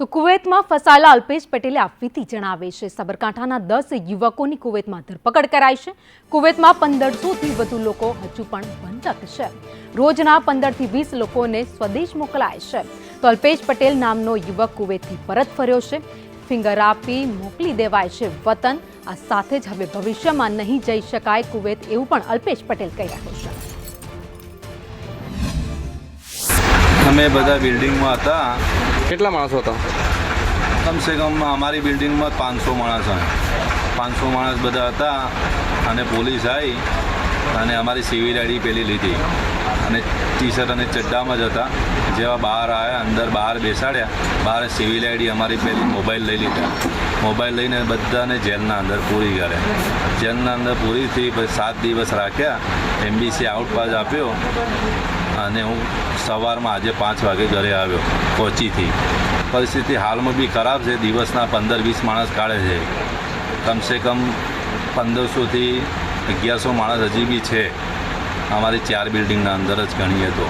તો કુવૈતમાં ફસાયેલા અલ્પેશ પટેલે આપવીતી જણાવે છે, સાબરકાંઠાના દસ યુવકોની કુવૈતમાં ધરપકડ કરાઈ છે. કુવૈતમાં પંદરસોથી વધુ લોકો હજુ પણ બંધક છે. રોજના પંદરથી વીસ લોકોને સ્વદેશ મોકલાય છે. તો અલ્પેશ પટેલ નામનો યુવક કુવૈતથી પરત ફર્યો છે. ફિંગર આપી મોકલી દેવાય છે વતન. આ સાથે જ હવે ભવિષ્યમાં નહીં જઈ શકાય કુવૈત એવું પણ અલ્પેશ પટેલ કહી રહ્યો છે. અમે બધા બિલ્ડિંગમાં હતા. કેટલા માણસો હતા? કમસે કમ અમારી બિલ્ડિંગમાં પાંચસો માણસ હતા. પાંચસો માણસ બધા હતા અને પોલીસ આવી અને અમારી સિવિલ આઈડી પેલી લીધી. અને ટી શર્ટ અને ચડ્ડામાં જ હતા. જેવા બહાર આવ્યા, અંદર બહાર બેસાડ્યા, બહાર સિવિલ આઈડી અમારી પેલી મોબાઈલ લઈ લીધા. મોબાઈલ લઈને બધાને જેલના અંદર પૂરી કરે. જેલના અંદર પૂરી થઈ પછી સાત દિવસ રાખ્યા. એમબીસી આઉટ પાસ આપ્યો. અને હું સવારમાં આજે પાંચ વાગે ઘરે આવ્યો, કોચીથી. પરિસ્થિતિ હાલમાં બી ખરાબ છે, દિવસના પંદર વીસ માણસ કાઢે છે. કમસે કમ પંદરસોથી અગિયારસો માણસ હજી બી છે. અમારી ચાર બિલ્ડિંગના અંદર જ ગણીએ તો.